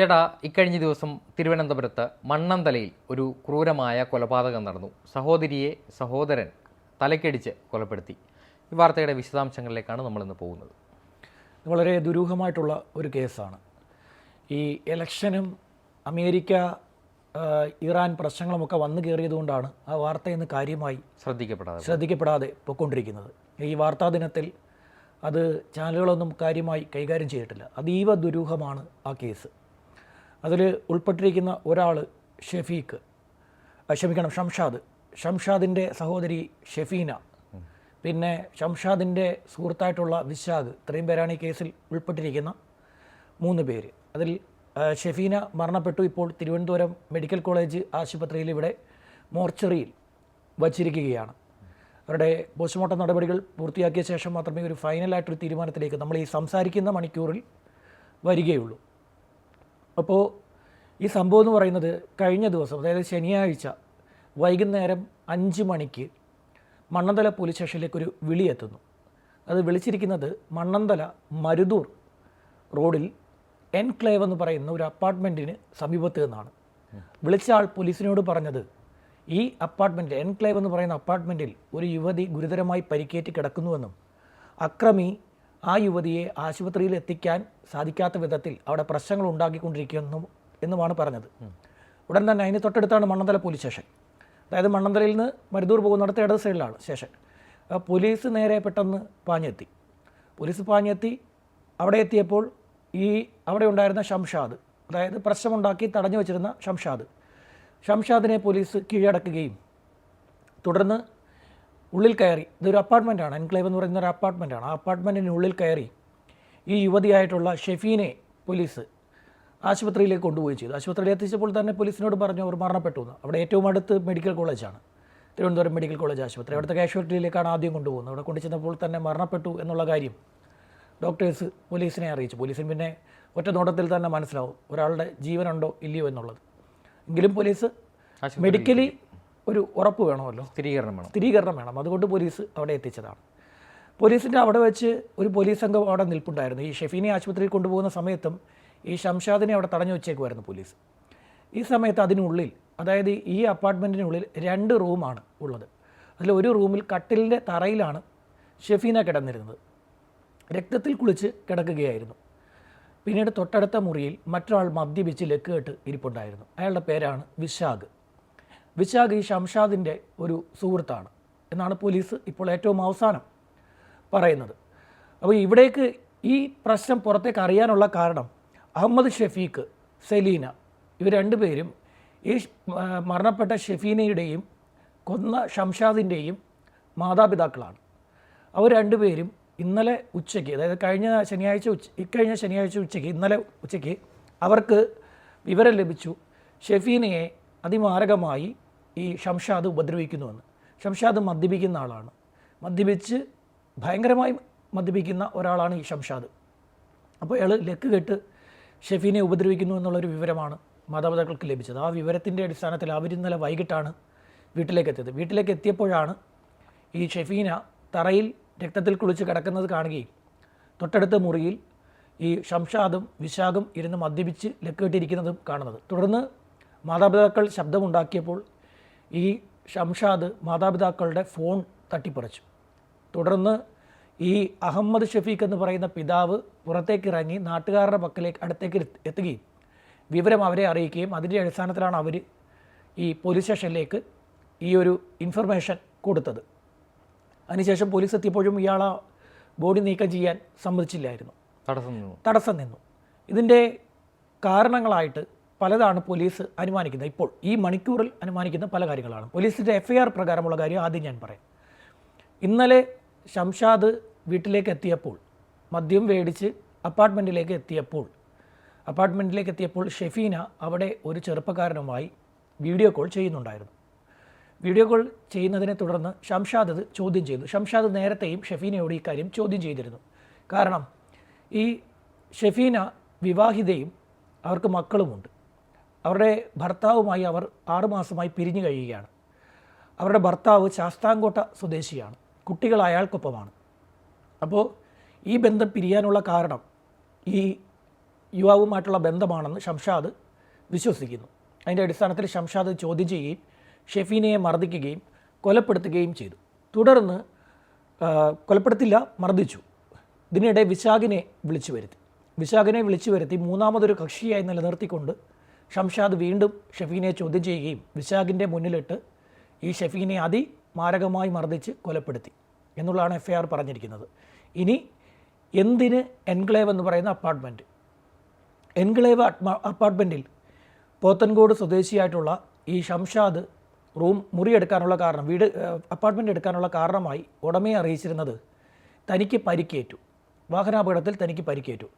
ചേട്ടാ ഇക്കഴിഞ്ഞ ദിവസം തിരുവനന്തപുരത്ത് മണ്ണന്തലയിൽ ഒരു ക്രൂരമായ കൊലപാതകം നടന്നു. സഹോദരിയെ സഹോദരൻ തലക്കടിച്ച് കൊലപ്പെടുത്തി. ഈ വാർത്തയുടെ വിശദാംശങ്ങളിലേക്കാണ് നമ്മളിന്ന് പോകുന്നത്. വളരെ ദുരൂഹമായിട്ടുള്ള ഒരു കേസാണ്. ഈ ഇലക്ഷനും അമേരിക്ക ഇറാൻ പ്രശ്നങ്ങളുമൊക്കെ വന്നു കയറിയതുകൊണ്ടാണ് ആ വാർത്ത ഇന്ന് കാര്യമായി ശ്രദ്ധിക്കപ്പെടാതെ. ശ്രദ്ധിക്കപ്പെടാതെ പൊയ്ക്കൊണ്ടിരിക്കുന്നത്. ഈ വാർത്താ ദിനത്തിൽ അത് ചാനലുകളൊന്നും കാര്യമായി കൈകാര്യം ചെയ്തിട്ടില്ല. അതീവ ദുരൂഹമാണ് ആ കേസ്. അതിൽ ഉൾപ്പെട്ടിരിക്കുന്ന ഒരാൾ ഷെഫീഖ്. ക്ഷമിക്കണം ഷംഷാദ്. ഷംഷാദിന്റെ സഹോദരി ഷെഫീന. പിന്നെ ഷംഷാദിന്റെ സുഹൃത്തായിട്ടുള്ള വിശാഖ് ഇത്രയും പേരാണ് ഈ കേസിൽ ഉൾപ്പെട്ടിരിക്കുന്ന മൂന്ന് പേര്. അതിൽ ഷെഫീന മരണപ്പെട്ടു ഇപ്പോൾ തിരുവനന്തപുരം മെഡിക്കൽ കോളേജ് ആശുപത്രിയിൽ ഇവിടെ മോർച്ചറിയിൽ വച്ചിരിക്കുകയാണ്. അവരുടെ പോസ്റ്റ്മോർട്ടം നടപടികൾ പൂർത്തിയാക്കിയ ശേഷം മാത്രമേ ഒരു ഫൈനലായിട്ടൊരു തീരുമാനത്തിലേക്ക് നമ്മൾ ഈ സംസാരിക്കുന്ന മണിക്കൂറിൽ വരികയുള്ളൂ. അപ്പോൾ ഈ സംഭവം എന്ന് പറയുന്നത് കഴിഞ്ഞ ദിവസം അതായത് ശനിയാഴ്ച വൈകുന്നേരം അഞ്ച് മണിക്ക് മണ്ണന്തല പോലീസ് സ്റ്റേഷനിലേക്ക് ഒരു വിളി എത്തുന്നു. അത് വിളിച്ചിരിക്കുന്നത് മണ്ണന്തല മരുതൂർ റോഡിൽ എൻക്ലേവ് എന്ന് പറയുന്ന ഒരു അപ്പാർട്ട്മെന്റിന് സമീപത്ത് നിന്നാണ്. വിളിച്ച ആൾ പോലീസിനോട് പറഞ്ഞത് ഈ അപ്പാർട്ട്മെന്റ് എൻക്ലേവ് എന്ന് പറയുന്ന അപ്പാർട്ട്മെന്റിൽ ഒരു യുവതി ഗുരുതരമായി പരിക്കേറ്റ് കിടക്കുന്നുവെന്നും അക്രമി ആ യുവതിയെ ആശുപത്രിയിൽ എത്തിക്കാൻ സാധിക്കാത്ത വിധത്തിൽ അവിടെ പ്രശ്നങ്ങൾ ഉണ്ടാക്കിക്കൊണ്ടിരിക്കുന്നു എന്നുമാണ് പറഞ്ഞത്. ഉടൻ തന്നെ അതിന് തൊട്ടടുത്താണ് മണ്ണന്തല പോലീസ് സ്റ്റേഷൻ. അതായത് മണ്ണന്തലയിൽ നിന്ന് മരുദൂർ പോകുന്നിടത്ത് ഇടത് സൈഡിലാണ് സ്റ്റേഷൻ. പോലീസ് നേരെ പെട്ടെന്ന് പാഞ്ഞെത്തി. പോലീസ് പാഞ്ഞെത്തി. അവിടെ എത്തിയപ്പോൾ ഈ അവിടെ ഉണ്ടായിരുന്ന ഷംഷാദ് അതായത് പ്രശ്നമുണ്ടാക്കി തടഞ്ഞു വെച്ചിരുന്ന ഷംഷാദ്. ഷംഷാദിനെ പോലീസ് കീഴടക്കുകയും തുടർന്ന് ഉള്ളിൽ കയറി. ഇതൊരു അപ്പാർട്ട്മെന്റാണ് എൻക്ലേവ് എന്ന് പറയുന്ന ഒരു അപ്പാർട്ട്മെന്റാണ് ആ അപ്പാർട്ട്മെന്റിന് ഉള്ളിൽ കയറി ഈ യുവതിയായിട്ടുള്ള ഷെഫീനെ പോലീസ് ആശുപത്രിയിലേക്ക് കൊണ്ടുപോയി ചെയ്തു. ആശുപത്രിയിൽ എത്തിച്ചപ്പോൾ തന്നെ പോലീസിനോട് പറഞ്ഞു അവർ മരണപ്പെട്ടു എന്ന്. അവിടെ ഏറ്റവും അടുത്ത് മെഡിക്കൽ കോളേജാണ് തിരുവനന്തപുരം മെഡിക്കൽ കോളേജ് ആശുപത്രി. അവിടുത്തെ കാഷ്വാലിറ്റിയിലേക്കാണ് ആദ്യം കൊണ്ടുപോകുന്നത്. അവിടെ കൊണ്ടു ചെന്നപ്പോൾ തന്നെ മരണപ്പെട്ടു എന്നുള്ള കാര്യം ഡോക്ടേഴ്സ് പോലീസിനെ അറിയിച്ചു. പോലീസിന് പിന്നെ ഒറ്റ നോട്ടത്തിൽ തന്നെ മനസ്സിലാവും ഒരാളുടെ ജീവനുണ്ടോ ഇല്ലയോ എന്നുള്ളത്. എങ്കിലും പോലീസ് മെഡിക്കലി ഒരു ഉറപ്പ് വേണമല്ലോ? സ്ഥിരീകരണം വേണം. സ്ഥിരീകരണം വേണം. അതുകൊണ്ട് പോലീസ് അവിടെ എത്തിച്ചതാണ്. പോലീസിന്റെ അവിടെ വെച്ച് ഒരു പോലീസ് സംഘം അവിടെ നിൽപ്പുണ്ടായിരുന്നു. ഈ ഷെഫീനെ ആശുപത്രിയിൽ കൊണ്ടുപോകുന്ന സമയത്തും ഈ ഷംഷാദിനെ അവിടെ തടഞ്ഞു വെച്ചേക്കുമായിരുന്നു പോലീസ്. ഈ സമയത്ത് അതിനുള്ളിൽ അതായത് ഈ അപ്പാർട്ട്മെന്റിനുള്ളിൽ രണ്ട് റൂമാണ് ഉള്ളത്. അതിൽ ഒരു റൂമിൽ കട്ടിലിന്റെ തറയിലാണ് ഷെഫീന കിടന്നിരുന്നത്. രക്തത്തിൽ കുളിച്ച് കിടക്കുകയായിരുന്നു. പിന്നീട് തൊട്ടടുത്ത മുറിയിൽ മറ്റൊരാൾ മദ്യപിച്ച് ലക്ക് കെട്ട് ഇരിപ്പുണ്ടായിരുന്നു. അയാളുടെ പേരാണ് വിശാഖ്. വിശാഖ് ഈ ഷംഷാദിന്റെ ഒരു സുഹൃത്താണ് എന്നാണ് പോലീസ് ഇപ്പോൾ ഏറ്റവും അവസാനം പറയുന്നത്. അപ്പോൾ ഇവിടേക്ക് ഈ പ്രശ്നം പുറത്തേക്ക് അറിയാനുള്ള കാരണം അഹമ്മദ് ഷെഫീഖ് സെലീന ഇവർ രണ്ടുപേരും ഈ മരണപ്പെട്ട ഷെഫീനയുടെയും കൊന്ന ഷംഷാദിന്റെയും മാതാപിതാക്കളാണ്. അവർ രണ്ടുപേരും ഇന്നലെ ഉച്ചയ്ക്ക് അതായത് കഴിഞ്ഞ ശനിയാഴ്ച ഉച്ച ഇക്കഴിഞ്ഞ ശനിയാഴ്ച ഉച്ചയ്ക്ക് ഇന്നലെ ഉച്ചയ്ക്ക് അവർക്ക് വിവരം ലഭിച്ചു. ഷെഫീനയെ അതിമാരകമായി ഈ ഷംഷാദ് ഉപദ്രവിക്കുന്നുവെന്ന്. ഷംഷാദ് മദ്യപിക്കുന്ന ആളാണ്. മദ്യപിച്ച് ഭയങ്കരമായി മദ്യപിക്കുന്ന ഒരാളാണ് ഈ ഷംഷാദ് അപ്പോൾ അയാൾ ലക്ക് കെട്ട് ഷെഫീനെ ഉപദ്രവിക്കുന്നു എന്നുള്ളൊരു വിവരമാണ് മാതാപിതാക്കൾക്ക് ലഭിച്ചത്. ആ വിവരത്തിന്റെ അടിസ്ഥാനത്തിൽ അവർ ഇന്നലെ വൈകിട്ടാണ് വീട്ടിലേക്ക് എത്തിയത് വീട്ടിലേക്ക് എത്തിയപ്പോഴാണ് ഈ ഷെഫീന തറയിൽ രക്തത്തിൽ കുളിച്ച് കിടക്കുന്നത് കാണുകയും തൊട്ടടുത്ത മുറിയിൽ ഈ ഷംഷാദും വിശാഖും ഇരുന്ന് മദ്യപിച്ച് ലക്ക് കെട്ടിയിരിക്കുന്നതും കാണുന്നത്. തുടർന്ന് മാതാപിതാക്കൾ ശബ്ദമുണ്ടാക്കിയപ്പോൾ ഈ ഷംഷാദ് മാതാപിതാക്കളുടെ ഫോൺ തട്ടിപ്പറിച്ചു. തുടർന്ന് ഈ അഹമ്മദ് ഷഫീഖ് എന്ന് പറയുന്ന പിതാവ് പുറത്തേക്ക് ഇറങ്ങി നാട്ടുകാരുടെ പക്കലേക്ക് അടുത്തേക്ക് എത്തി- എത്തുകയും വിവരം അവരെ അറിയിക്കുകയും അതിന്റെ അടിസ്ഥാനത്തിലാണ് അവർ ഈ പോലീസ് സ്റ്റേഷനിലേക്ക് ഈ ഒരു ഇൻഫർമേഷൻ കൊടുത്തത്. അതിനുശേഷം പോലീസ് എത്തിയപ്പോഴും ഇയാൾ ആ ബോഡി നീക്കം ചെയ്യാൻ സമ്മതിച്ചില്ലായിരുന്നു. തടസ്സം നിന്നു. തടസ്സം നിന്നു. ഇതിന്റെ കാരണങ്ങളായിട്ട് പലതാണ് പോലീസ് അനുമാനിക്കുന്നത്. ഇപ്പോൾ ഈ മണിക്കൂറിൽ അനുമാനിക്കുന്ന പല കാര്യങ്ങളാണ്. പോലീസിന്റെ എഫ് ഐ ആർ പ്രകാരമുള്ള കാര്യം ആദ്യം ഞാൻ പറയാം. ഇന്നലെ ഷംഷാദ് വീട്ടിലേക്ക് എത്തിയപ്പോൾ മദ്യം മേടിച്ച് അപ്പാർട്ട്മെന്റിലേക്ക് എത്തിയപ്പോൾ അപ്പാർട്ട്മെന്റിലേക്ക് എത്തിയപ്പോൾ ഷെഫീന അവിടെ ഒരു ചെറുപ്പക്കാരനുമായി വീഡിയോ കോൾ ചെയ്യുന്നുണ്ടായിരുന്നു. വീഡിയോ കോൾ ചെയ്യുന്നതിനെ തുടർന്ന് ഷംഷാദ് അത് ചോദ്യം ചെയ്തു. ഷംഷാദ് നേരത്തെയും ഷെഫീനയോട് ഈ കാര്യം ചോദ്യം ചെയ്തിരുന്നു. കാരണം ഈ ഷെഫീന വിവാഹിതയും അവർക്ക് മക്കളുമുണ്ട്. അവരുടെ ഭർത്താവുമായി അവർ ആറുമാസമായി പിരിഞ്ഞു കഴിയുകയാണ്. അവരുടെ ഭർത്താവ് ശാസ്താംകോട്ട സ്വദേശിയാണ്. കുട്ടികൾ അയാൾക്കൊപ്പമാണ്. അപ്പോൾ ഈ ബന്ധം പിരിയാനുള്ള കാരണം ഈ യുവാവുമായിട്ടുള്ള ബന്ധമാണെന്ന് ഷംഷാദ് വിശ്വസിക്കുന്നു. അതിന്റെ അടിസ്ഥാനത്തിൽ ഷംഷാദ് ചോദ്യം ചെയ്യുകയും ഷെഫീനയെ മർദ്ദിക്കുകയും കൊലപ്പെടുത്തുകയും ചെയ്തു. തുടർന്ന് കൊലപ്പെടുത്തില്ല മർദ്ദിച്ചു. ഇതിനിടെ വിശാഖിനെ വിളിച്ചു വരുത്തി. വിശാഖിനെ വിളിച്ചു വരുത്തി മൂന്നാമതൊരു കക്ഷിയായി നിലനിർത്തിക്കൊണ്ട് ഷംഷാദ് വീണ്ടും ഷഫീനെ ചോദ്യം ചെയ്യുകയും വിശാഖിന്റെ മുന്നിലിട്ട് ഈ ഷെഫീനെ അതിമാരകമായി മർദ്ദിച്ച് കൊലപ്പെടുത്തി എന്നുള്ളതാണ് എഫ് ഐ ആർ പറഞ്ഞിരിക്കുന്നത്. ഇനി എന്തിന് എൻക്ലേവ് എന്ന് പറയുന്ന അപ്പാർട്ട്മെന്റ് എൻക്ലേവ് അപ്പാർട്ട്മെന്റിൽ പോത്തൻകോട് സ്വദേശിയായിട്ടുള്ള ഈ ഷംഷാദ് റൂം മുറിയെടുക്കാനുള്ള കാരണം വീട് അപ്പാർട്ട്മെന്റ് എടുക്കാനുള്ള കാരണമായി ഉടമയെ അറിയിച്ചിരുന്നത് തനിക്ക് പരിക്കേറ്റു. വാഹനാപകടത്തിൽ തനിക്ക് പരിക്കേറ്റു.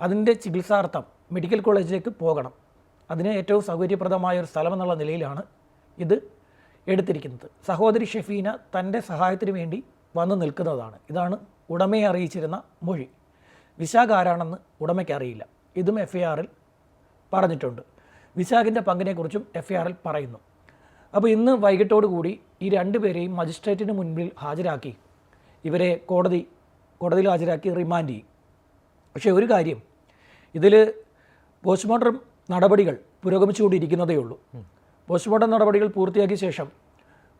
അതിന്റെ ചികിത്സാർത്ഥം മെഡിക്കൽ കോളേജിലേക്ക് പോകണം. അതിന് ഏറ്റവും സൗകര്യപ്രദമായ ഒരു സ്ഥലമെന്നുള്ള നിലയിലാണ് ഇത് എടുത്തിരിക്കുന്നത്. സഹോദരി ഷെഫീന തന്റെ സഹായത്തിന് വേണ്ടി വന്നു നിൽക്കുന്നതാണ്. ഇതാണ് ഉടമയെ അറിയിച്ചിരുന്ന മൊഴി. വിശാഖ് ആരാണെന്ന് ഉടമയ്ക്ക് അറിയില്ല. ഇതും എഫ് ഐ ആറിൽ പറഞ്ഞിട്ടുണ്ട്. വിശാഖിന്റെ പങ്കിനെക്കുറിച്ചും എഫ് ഐ ആറിൽ പറയുന്നു. അപ്പോൾ ഇന്ന് വൈകിട്ടോടുകൂടി ഈ രണ്ടുപേരെയും മജിസ്ട്രേറ്റിന് മുൻപിൽ ഹാജരാക്കി. ഇവരെ കോടതി കോടതിയിൽ ഹാജരാക്കി റിമാൻഡ് ചെയ്യും. പക്ഷേ ഒരു കാര്യം ഇതിൽ പോസ്റ്റ്മോർട്ടം നടപടികൾ പുരോഗമിച്ചുകൊണ്ടിരിക്കുന്നതേ ഉള്ളൂ പോസ്റ്റ്മോർട്ടം നടപടികൾ പൂർത്തിയാക്കിയ ശേഷം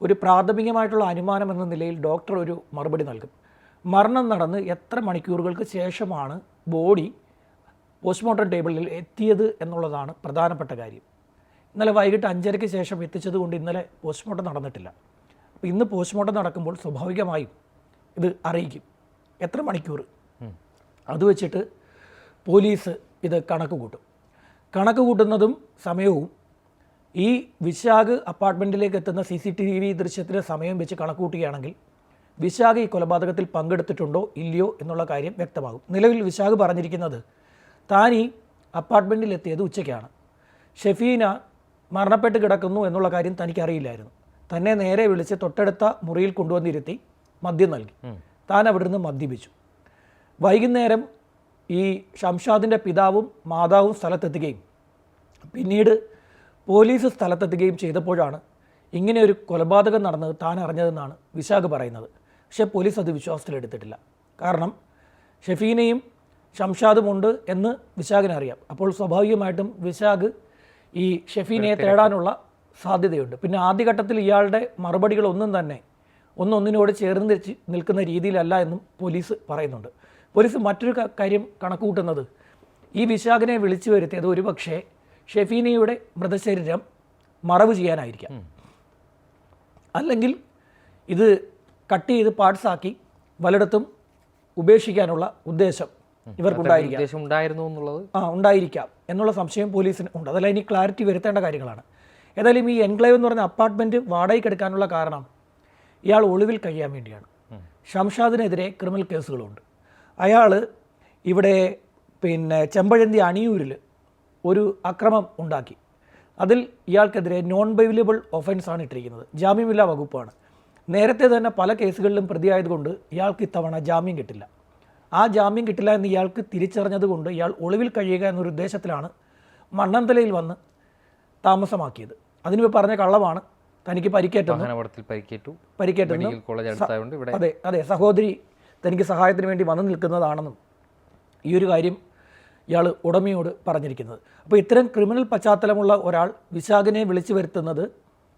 ഒരു പ്രാഥമികമായിട്ടുള്ള അനുമാനം എന്ന നിലയിൽ ഡോക്ടർ ഒരു മറുപടി നൽകും. മരണം നടന്ന് എത്ര മണിക്കൂറുകൾക്ക് ശേഷമാണ് ബോഡി പോസ്റ്റ്മോർട്ടം ടേബിളിൽ എത്തിയത് എന്നുള്ളതാണ് പ്രധാനപ്പെട്ട കാര്യം. ഇന്നലെ വൈകിട്ട് അഞ്ചരയ്ക്ക് ശേഷം എത്തിച്ചതുകൊണ്ട് ഇന്നലെ പോസ്റ്റ്മോർട്ടം നടന്നിട്ടില്ല. അപ്പോൾ ഇന്ന് പോസ്റ്റ്മോർട്ടം നടക്കുമ്പോൾ സ്വാഭാവികമായും ഇത് അറിയിക്കും. എത്ര മണിക്കൂർ അത് വെച്ചിട്ട് പോലീസ് ഇത് കണക്ക് കൂട്ടും. കണക്ക് കൂട്ടുന്നതും സമയവും ഈ വിശാഖ് അപ്പാർട്ട്മെന്റിലേക്ക് എത്തുന്ന സി സി ടി വി ദൃശ്യത്തിന്റെ സമയം വെച്ച് കണക്കുകൂട്ടുകയാണെങ്കിൽ വിശാഖ് ഈ കൊലപാതകത്തിൽ പങ്കെടുത്തിട്ടുണ്ടോ ഇല്ലയോ എന്നുള്ള കാര്യം വ്യക്തമാകും. നിലവിൽ വിശാഖ് പറഞ്ഞിരിക്കുന്നത് താൻ ഈ അപ്പാർട്ട്മെന്റിൽ എത്തിയത് ഉച്ചയ്ക്കാണ്. ഷെഫീന മരണപ്പെട്ട് കിടക്കുന്നു എന്നുള്ള കാര്യം തനിക്കറിയില്ലായിരുന്നു. തന്നെ നേരെ വിളിച്ച് തൊട്ടടുത്ത മുറിയിൽ കൊണ്ടുവന്നിരുത്തി മദ്യം നൽകി. താൻ അവിടുന്ന് മദ്യപിച്ചു. വൈകുന്നേരം ഈ ഷംഷാദിന്റെ പിതാവും മാതാവും സ്ഥലത്തെത്തുകയും പിന്നീട് പോലീസ് സ്ഥലത്തെത്തുകയും ചെയ്തപ്പോഴാണ് ഇങ്ങനെ ഒരു കൊലപാതകം നടന്നത് താൻ അറിഞ്ഞതെന്നാണ് വിശാഖ് പറയുന്നത്. പക്ഷേ പോലീസ് അത് വിശ്വാസത്തിലെടുത്തിട്ടില്ല. കാരണം ഷെഫീനയും ഷംഷാദുമുണ്ട് എന്ന് വിശാഖിനെ അറിയാം. അപ്പോൾ സ്വാഭാവികമായിട്ടും വിശാഖ് ഈ ഷെഫീനയെ തേടാനുള്ള സാധ്യതയുണ്ട്. പിന്നെ ആദ്യഘട്ടത്തിൽ ഇയാളുടെ മറുപടികളൊന്നും തന്നെ ഒന്നൊന്നിനോട് ചേർന്ന് നിൽക്കുന്ന രീതിയിലല്ല എന്നും പോലീസ് പറയുന്നുണ്ട്. പോലീസ് മറ്റൊരു കാര്യം കണക്കുകൂട്ടുന്നത്. ഈ വിശാഖിനെ വിളിച്ചു വരുത്തിയത് ഒരുപക്ഷെ ഷെഫീനയുടെ മൃതശരീരം മറവ് ചെയ്യാനായിരിക്കാം. അല്ലെങ്കിൽ ഇത് കട്ട് ചെയ്ത് പാർട്സാക്കി പലയിടത്തും ഉപേക്ഷിക്കാനുള്ള ഉദ്ദേശം ഇവർക്കുണ്ടായിരിക്കാം. ഉണ്ടായിരുന്നു എന്നുള്ളത്? ആ ഉണ്ടായിരിക്കാം എന്നുള്ള സംശയം പോലീസിന് ഉണ്ട്. അതല്ല ഇനി ക്ലാരിറ്റി വരുത്തേണ്ട കാര്യങ്ങളാണ്. ഏതായാലും ഈ എൻക്ലേവ് എന്ന് പറഞ്ഞ അപ്പാർട്ട്മെന്റ് വാടകയ്ക്ക് എടുക്കാനുള്ള കാരണം ഇയാൾ ഒളിവിൽ കഴിയാൻ വേണ്ടിയാണ്. ഷംഷാദിനെതിരെ ക്രിമിനൽ കേസുകളുണ്ട് അയാൾ ഇവിടെ പിന്നെ ചെമ്പഴന്തി അണിയൂരിൽ ഒരു അക്രമം ഉണ്ടാക്കി. അതിൽ ഇയാൾക്കെതിരെ നോൺ ബൈലബിൾ ഒഫൻസാണ് ആണ് ഇട്ടിരിക്കുന്നത്. ജാമ്യമില്ലാ വകുപ്പാണ്. നേരത്തെ തന്നെ പല കേസുകളിലും പ്രതിയായതുകൊണ്ട് ഇയാൾക്ക് ഇത്തവണ ജാമ്യം കിട്ടില്ല. ആ ജാമ്യം കിട്ടില്ല എന്ന് ഇയാൾക്ക് തിരിച്ചറിഞ്ഞതുകൊണ്ട് ഇയാൾ ഒളിവിൽ കഴിയുക എന്നൊരു ഉദ്ദേശത്തിലാണ് മണ്ണന്തലയിൽ വന്ന് താമസമാക്കിയത്. അതിന് പറഞ്ഞ കള്ളമാണ്. തനിക്ക് പരിക്കേറ്റു. പരിക്കേറ്റു അതെ അതെ സഹോദരി തനിക്ക് സഹായത്തിന് വേണ്ടി വന്നു നിൽക്കുന്നതാണെന്നും ഈ ഒരു കാര്യം ഇയാൾ ഉടമയോട് പറഞ്ഞിരിക്കുന്നത്. അപ്പോൾ ഇത്തരം ക്രിമിനൽ പശ്ചാത്തലമുള്ള ഒരാൾ വിശാഖിനെ വിളിച്ചു വരുത്തുന്നത്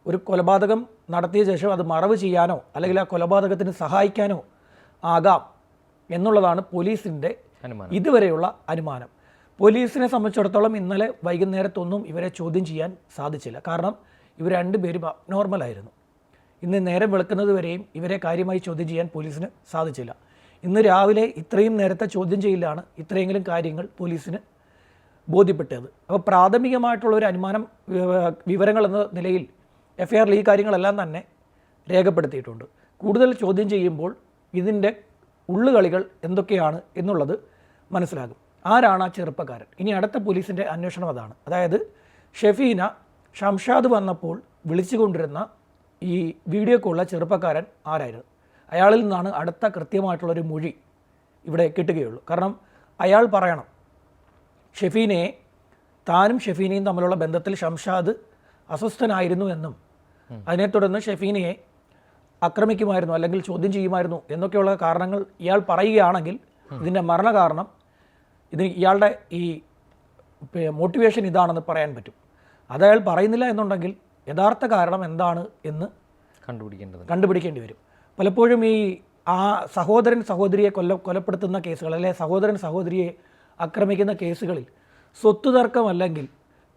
ഒരു കൊലപാതകം നടത്തിയ ശേഷം അത് മറവ് ചെയ്യാനോ അല്ലെങ്കിൽ ആ കൊലപാതകത്തിന് സഹായിക്കാനോ ആകാം എന്നുള്ളതാണ് പോലീസിന്റെ അനുമാനം. ഇതുവരെയുള്ള അനുമാനം. പോലീസിനെ സംബന്ധിച്ചിടത്തോളം ഇന്നലെ വൈകുന്നേരത്തൊന്നും ഇവരെ ചോദ്യം ചെയ്യാൻ സാധിച്ചില്ല. കാരണം ഇവർ രണ്ടുപേരും നോർമലായിരുന്നു ഇന്ന് നേരം വെളുക്കുന്നത് വരെയും ഇവരെ കാര്യമായി ചോദ്യം ചെയ്യാൻ പോലീസിന് സാധിച്ചില്ല. ഇന്ന് രാവിലെ ഇത്രയും നേരത്തെ ചോദ്യം ചെയ്യലാണ് ഇത്രയെങ്കിലും കാര്യങ്ങൾ പോലീസിന് ബോധ്യപ്പെട്ടത്. അപ്പോൾ പ്രാഥമികമായിട്ടുള്ള ഒരു അനുമാനം വിവരങ്ങൾ എന്ന നിലയിൽ എഫ് ഐ ആറിൽ ഈ കാര്യങ്ങളെല്ലാം തന്നെ രേഖപ്പെടുത്തിയിട്ടുണ്ട്. കൂടുതൽ ചോദ്യം ചെയ്യുമ്പോൾ ഇതിന്റെ ഉള്ളുകളികൾ എന്തൊക്കെയാണ് എന്നുള്ളത് മനസ്സിലാകും. ആരാണ് ആ ചെറുപ്പക്കാരൻ? ഇനി അടുത്ത പോലീസിന്റെ അന്വേഷണം അതാണ്. അതായത് ഷെഫീന ഷംഷാദ് വന്നപ്പോൾ വിളിച്ചുകൊണ്ടിരുന്ന ഈ വീഡിയോ വീഡിയോക്കുള്ള ചെറുപ്പക്കാരൻ ആരായിരുന്നു? അയാളിൽ നിന്നാണ് അടുത്ത കൃത്യമായിട്ടുള്ളൊരു മൊഴി ഇവിടെ കിട്ടുകയുള്ളൂ. കാരണം അയാൾ പറയണം ഷെഫീനെ താനും ഷെഫീനയും തമ്മിലുള്ള ബന്ധത്തിൽ ഷംഷാദ് അസ്വസ്ഥനായിരുന്നു എന്നും അതിനെ തുടർന്ന് ഷെഫീനയെ ആക്രമിക്കുമായിരുന്നു അല്ലെങ്കിൽ ചോദ്യം ചെയ്യുമായിരുന്നു എന്നൊക്കെയുള്ള കാരണങ്ങൾ ഇയാൾ പറയുകയാണെങ്കിൽ ഇതിന്റെ മരണകാരണം ഇതിന് ഇയാളുടെ ഈ മോട്ടിവേഷൻ ഇതാണെന്ന് പറയാൻ പറ്റും. അത് അയാൾ പറയുന്നില്ല എന്നുണ്ടെങ്കിൽ യഥാർത്ഥ കാരണം എന്താണ് എന്ന് കണ്ടുപിടിക്കേണ്ടത് കണ്ടുപിടിക്കേണ്ടി വരും. പലപ്പോഴും ഈ ആ സഹോദരൻ സഹോദരിയെ കൊല്ല കൊലപ്പെടുത്തുന്ന കേസുകൾ അല്ലെ സഹോദരൻ സഹോദരിയെ ആക്രമിക്കുന്ന കേസുകളിൽ സ്വത്ത് തർക്കമല്ലെങ്കിൽ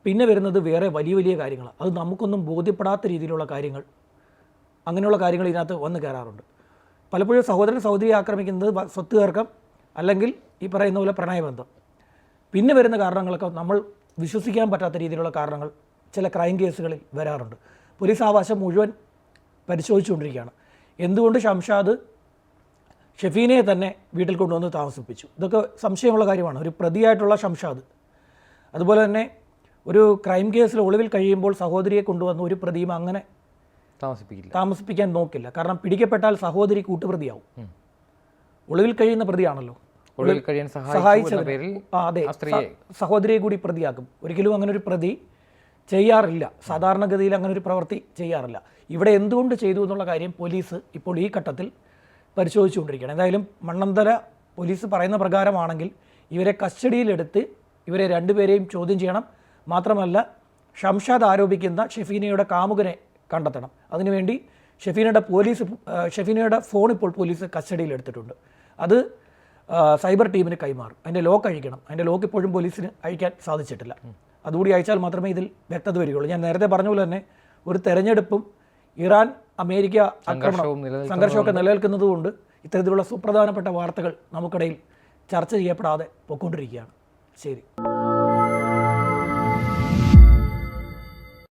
പിന്നെ വരുന്നത് വേറെ വലിയ വലിയ കാര്യങ്ങൾ അത് നമുക്കൊന്നും ബോധ്യപ്പെടാത്ത രീതിയിലുള്ള കാര്യങ്ങൾ അങ്ങനെയുള്ള കാര്യങ്ങൾ ഇതിനകത്ത് വന്ന് കയറാറുണ്ട്. പലപ്പോഴും സഹോദരൻ സഹോദരിയെ ആക്രമിക്കുന്നത് സ്വത്ത് തർക്കം അല്ലെങ്കിൽ ഈ പറയുന്ന പോലെ പ്രണയബന്ധം. പിന്നെ വരുന്ന കാരണങ്ങളൊക്കെ നമ്മൾ വിശ്വസിക്കാൻ പറ്റാത്ത രീതിയിലുള്ള കാരണങ്ങൾ ചില ക്രൈം കേസുകളിൽ വരാറുണ്ട്. പോലീസ് ആവാശം മുഴുവൻ പരിശോധിച്ചുകൊണ്ടിരിക്കുകയാണ്. എന്തുകൊണ്ട് ഷംഷാദ് ഷെഫീനെ തന്നെ വീട്ടിൽ കൊണ്ടുവന്ന് താമസിപ്പിച്ചു? ഇതൊക്കെ സംശയമുള്ള കാര്യമാണ്. ഒരു പ്രതിയായിട്ടുള്ള ഷംഷാദ്. അതുപോലെ തന്നെ ഒരു ക്രൈം കേസിൽ ഒളിവിൽ കഴിയുമ്പോൾ സഹോദരിയെ കൊണ്ടുവന്ന് ഒരു പ്രതിയും അങ്ങനെ താമസിപ്പിക്കില്ല. താമസിപ്പിക്കാൻ നോക്കില്ല. കാരണം പിടിക്കപ്പെട്ടാൽ സഹോദരി കൂട്ടുപ്രതിയാവും. ഒളിവിൽ കഴിയുന്ന പ്രതിയാണല്ലോ. ഒളിവിൽ കഴിയാൻ സഹായിച്ചു പേരിൽ ആ അതെ. ആ സ്ത്രീയെ. സഹോദരിയെ കൂടി പ്രതിയാക്കും. ഒരിക്കലും അങ്ങനെ ഒരു പ്രതി ചെയ്യാറില്ല. സാധാരണഗതിയിൽ അങ്ങനെ ഒരു പ്രവൃത്തി ചെയ്യാറില്ല. ഇവിടെ എന്തുകൊണ്ട് ചെയ്തു എന്നുള്ള കാര്യം പോലീസ് ഇപ്പോൾ ഈ ഘട്ടത്തിൽ പരിശോധിച്ചുകൊണ്ടിരിക്കുകയാണ്. എന്തായാലും മണ്ണന്തല പോലീസ് പറയുന്ന പ്രകാരമാണെങ്കിൽ ഇവരെ കസ്റ്റഡിയിലെടുത്ത് ഇവരെ രണ്ടുപേരെയും ചോദ്യം ചെയ്യണം. മാത്രമല്ല ഷംഷാദ് ആരോപിക്കുന്ന ഷെഫീനയുടെ കാമുകനെ കണ്ടെത്തണം. അതിനുവേണ്ടി ഷെഫീനയുടെ പോലീസ് ഷെഫീനയുടെ ഫോൺ ഇപ്പോൾ പോലീസ് കസ്റ്റഡിയിലെടുത്തിട്ടുണ്ട്. അത് സൈബർ ടീമിന് കൈമാറും. അതിന്റെ ലോക്ക് അഴിക്കണം. അതിന്റെ ലോക്ക് ഇപ്പോഴും പോലീസിന് അഴിക്കാൻ സാധിച്ചിട്ടില്ല. അതുകൂടി അയച്ചാൽ മാത്രമേ ഇതിൽ വ്യക്തത വരികയുള്ളൂ. ഞാൻ നേരത്തെ പറഞ്ഞ പോലെ തന്നെ ഒരു തെരഞ്ഞെടുപ്പും ഇറാൻ അമേരിക്ക ആക്രമണം സംഘർഷമൊക്കെ നിലനിൽക്കുന്നത് കൊണ്ട് ഇത്തരത്തിലുള്ള സുപ്രധാനപ്പെട്ട വാർത്തകൾ നമുക്കിടയിൽ ചർച്ച ചെയ്യപ്പെടാതെ പോയിക്കൊണ്ടിരിക്കുകയാണ്. ശരി.